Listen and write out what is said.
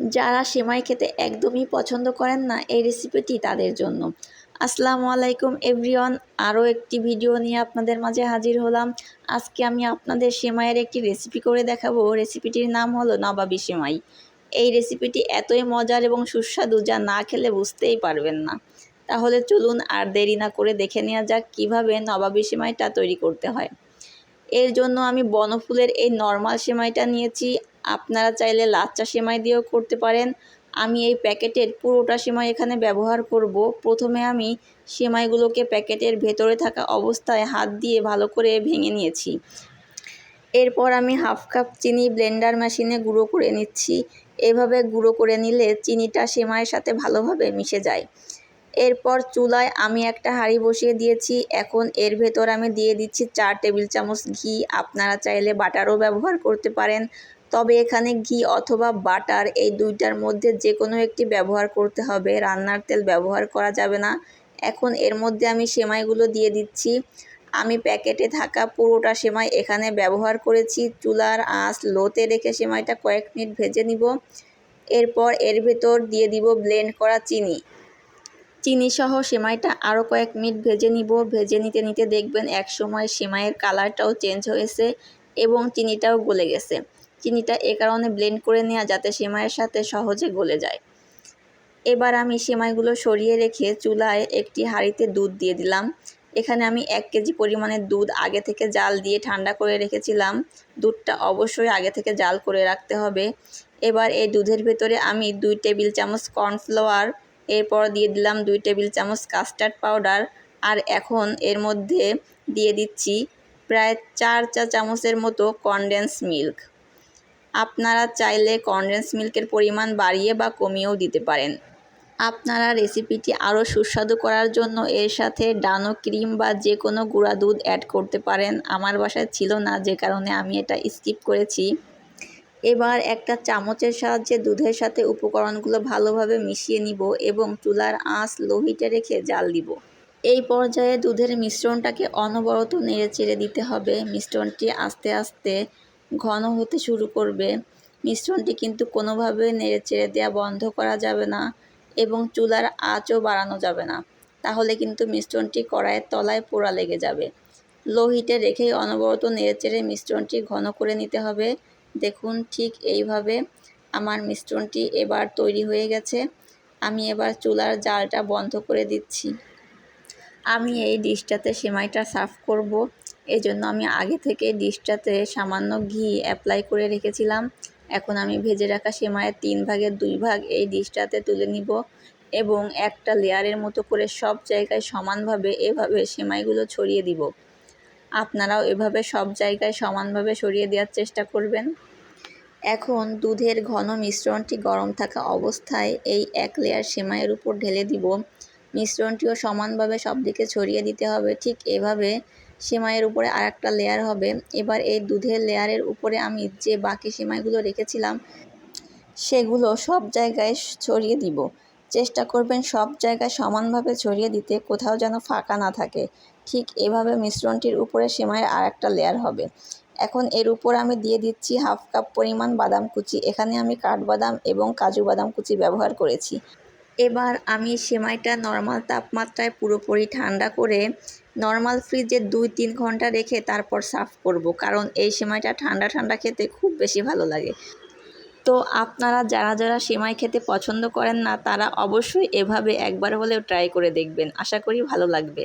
যারা সেমাই খেতে একদমই পছন্দ করেন না, এই রেসিপিটি তাদের জন্য। আসসালামু আলাইকুম এভরিওয়ান আরও একটি ভিডিও নিয়ে আপনাদের মাঝে হাজির হলাম। আজকে আমি আপনাদের সেমাইয়ের একটি রেসিপি করে দেখাবো। রেসিপিটির নাম হলো নবাবি সেমাই। এই রেসিপিটি এতই মজার এবং সুস্বাদু যা না খেলে বুঝতেই পারবেন না। তাহলে চলুন আর দেরি না করে দেখে নেওয়া যাক কীভাবে নবাবি সেমাইটা তৈরি করতে হয়। এর জন্য আমি বনফুলের এই নর্মাল সেমাইটা নিয়েছি। আপনারা চাইলে লাচ্চা সেমাই দিয়েও করতে পারেন। আমি এই প্যাকেটের পুরোটা সেমাই এখানে ব্যবহার করব। প্রথমে আমি সেমাইগুলোকে প্যাকেটের ভেতরে থাকা অবস্থায় হাত দিয়ে ভালো করে ভেঙে নিয়েছি। এরপর আমি হাফ কাপ চিনি ব্লেন্ডার মেশিনে গুঁড়ো করে নিচ্ছি। এভাবে গুঁড়ো করে নিলে চিনিটা সেমাইয়ের সাথে ভালোভাবে মিশে যায়। এরপর চুলায় আমি একটা হাঁড়ি বসিয়ে দিয়েছি। এখন এর ভেতর আমি দিয়ে দিচ্ছি চার টেবিল চামচ ঘি। আপনারা চাইলে বাটারও ব্যবহার করতে পারেন। তবে এখানে ঘি অথবা বাটার এই দুইটার মধ্যে যে কোনো একটি ব্যবহার করতে হবে। রান্নার তেল ব্যবহার করা যাবে না। এখন এর মধ্যে আমি সেমাইগুলো দিয়ে দিচ্ছি। আমি প্যাকেটে থাকা পুরোটা সেমাই এখানে ব্যবহার করেছি। চুলার আঁচ লোতে রেখে সেমাইটা কয়েক মিনিট ভেজে নিব। এরপর এর ভেতর দিয়ে দিব ব্লেন্ড করা চিনি। চিনি সহ সেমাইটা আরও কয়েক মিনিট ভেজে নিব। ভেজে নিতে নিতে দেখবেন এক সময় সেমাইয়ের কালারটাও চেঞ্জ হয়েছে এবং চিনিটাও গলে গেছে। চিনিটা এ কারণে ব্লেন্ড করে নেওয়া যাতে সেমাইয়ের সাথে সহজে গলে যায়। এবার আমি সেমাইগুলো সরিয়ে রেখে চুলায় একটি হাঁড়িতে দুধ দিয়ে দিলাম। এখানে আমি এক কেজি পরিমাণের দুধ আগে থেকে জাল দিয়ে ঠান্ডা করে রেখেছিলাম। দুধটা অবশ্যই আগে থেকে জাল করে রাখতে হবে। এবার এই দুধের ভেতরে আমি দুই টেবিল চামচ কর্নফ্লাওয়ার, এরপর দিয়ে দিলাম দুই টেবিল চামচ কাস্টার্ড পাউডার, আর এখন এর মধ্যে দিয়ে দিচ্ছি প্রায় চার চা চামচের মতো কনডেন্স মিল্ক আপনারা চাইলে কনডেন্স মিল্কের পরিমাণ বাড়িয়ে বা কমিয়েও দিতে পারেন। আপনারা রেসিপিটি আরও সুস্বাদু করার জন্য এর সাথে ডানো ক্রিম বা যে কোনো গুঁড়া দুধ অ্যাড করতে পারেন। আমার বাসায় ছিল না, যে কারণে আমি এটা স্কিপ করেছি। এবার একটা চামচের সাহায্যে দুধের সাথে উপকরণগুলো ভালোভাবে মিশিয়ে নিব এবং চুলার আঁচ লোহিটে রেখে জাল দিব। এই পর্যায়ে দুধের মিশ্রণটাকে অনবরত নেড়ে চেড়ে দিতে হবে। মিশ্রণটি আস্তে আস্তে ঘন হতে শুরু করবে। মিশ্রণটি কিন্তু কোনোভাবে নেড়ে চেড়ে দেওয়া বন্ধ করা যাবে না এবং চুলার আঁচও বাড়ানো যাবে না। তাহলে কিন্তু মিশ্রণটি কড়াইয়ের তলায় পোড়া লেগে যাবে। লো হিটে রেখেই অনবরত নেড়েচেড়ে মিশ্রণটি ঘন করে নিতে হবে। দেখুন ঠিক এইভাবে আমার মিশ্রণটি এবার তৈরি হয়ে গেছে। আমি এবার চুলার জালটা বন্ধ করে দিচ্ছি। আমি এই ডিশটাতে সেমাইটা সার্ভ করব। এই জন্য আমি আগে থেকে ডিশটাতে সামান্য ঘি অ্যাপ্লাই করে রেখেছিলাম। এখন আমি ভেজে রাখা সেমাইয়ের তিন ভাগের দুই ভাগ এই ডিশটাতে তুলে নিব এবং একটা লেয়ারের মতো করে সব জায়গায় সমানভাবে এভাবে সেমাইগুলো ছড়িয়ে দিব। আপনারাও এভাবে সব জায়গায় সমানভাবে সরিয়ে দেওয়ার চেষ্টা করবেন। এখন দুধের ঘন মিশ্রণটি গরম থাকা অবস্থায় এই এক লেয়ার সেমাইয়ের উপর ঢেলে দিব। মিশ্রণটিও সমানভাবে সব দিকে ছড়িয়ে দিতে হবে। ঠিক এভাবে সেমাইয়ের উপরে আর একটা লেয়ার হবে। এবার এই দুধের লেয়ারের উপরে আমি যে বাকি সেমাইগুলো রেখেছিলাম, সেগুলো সব জায়গায় ছড়িয়ে দিব। চেষ্টা করবেন সব জায়গায় সমানভাবে ছড়িয়ে দিতে, কোথাও যেন ফাঁকা না থাকে। ঠিক এভাবে মিশ্রণটির উপরে সেমাইয়ের আর একটা লেয়ার হবে। এখন এর উপর আমি দিয়ে দিচ্ছি হাফ কাপ পরিমাণ বাদাম কুচি। এখানে আমি কাঠবাদাম এবং কাজু বাদাম কুচি ব্যবহার করেছি। এবার আমি সেমাইটা নর্মাল তাপমাত্রায় পুরোপুরি ঠান্ডা করে নর্মাল ফ্রিজে দুই তিন ঘণ্টা রেখে তারপর সাফ করব, কারণ এই সেমাইটা ঠান্ডা ঠান্ডা খেতে খুব বেশি ভালো লাগে। তো আপনারা যারা যারা সেমাই খেতে পছন্দ করেন না, তারা অবশ্যই এভাবে একবার হলেও ট্রাই করে দেখবেন। আশা করি ভালো লাগবে।